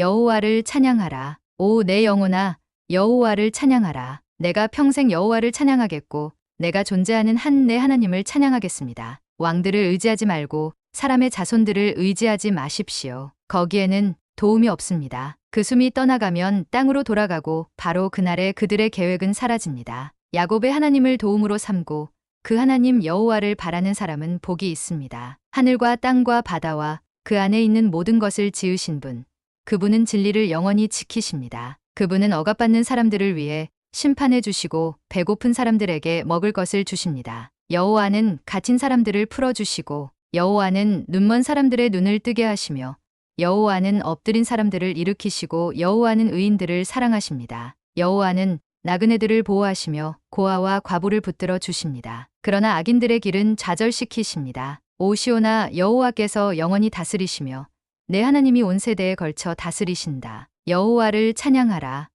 여호와를 찬양하라. 오 내 영혼아 여호와를 찬양하라. 내가 평생 여호와를 찬양하겠고 내가 존재하는 한 내 하나님을 찬양하겠습니다. 왕들을 의지하지 말고 사람의 자손들을 의지하지 마십시오. 거기에는 도움이 없습니다. 그 숨이 떠나가면 땅으로 돌아가고 바로 그날에 그들의 계획은 사라집니다. 야곱의 하나님을 도움으로 삼고 그 하나님 여호와를 바라는 사람은 복이 있습니다. 하늘과 땅과 바다와 그 안에 있는 모든 것을 지으신 분. 그분은 진리를 영원히 지키십니다. 그분은 억압받는 사람들을 위해 심판해 주시고 배고픈 사람들에게 먹을 것을 주십니다. 여호와는 갇힌 사람들을 풀어 주시고 여호와는 눈먼 사람들의 눈을 뜨게 하시며 여호와는 엎드린 사람들을 일으키시고 여호와는 의인들을 사랑하십니다. 여호와는 나그네들을 보호하시며 고아와 과부를 붙들어 주십니다. 그러나 악인들의 길은 좌절시키십니다. 오시오나 여호와께서 영원히 다스리시며 내 하나님이 온 세대에 걸쳐 다스리신다. 여호와를 찬양하라.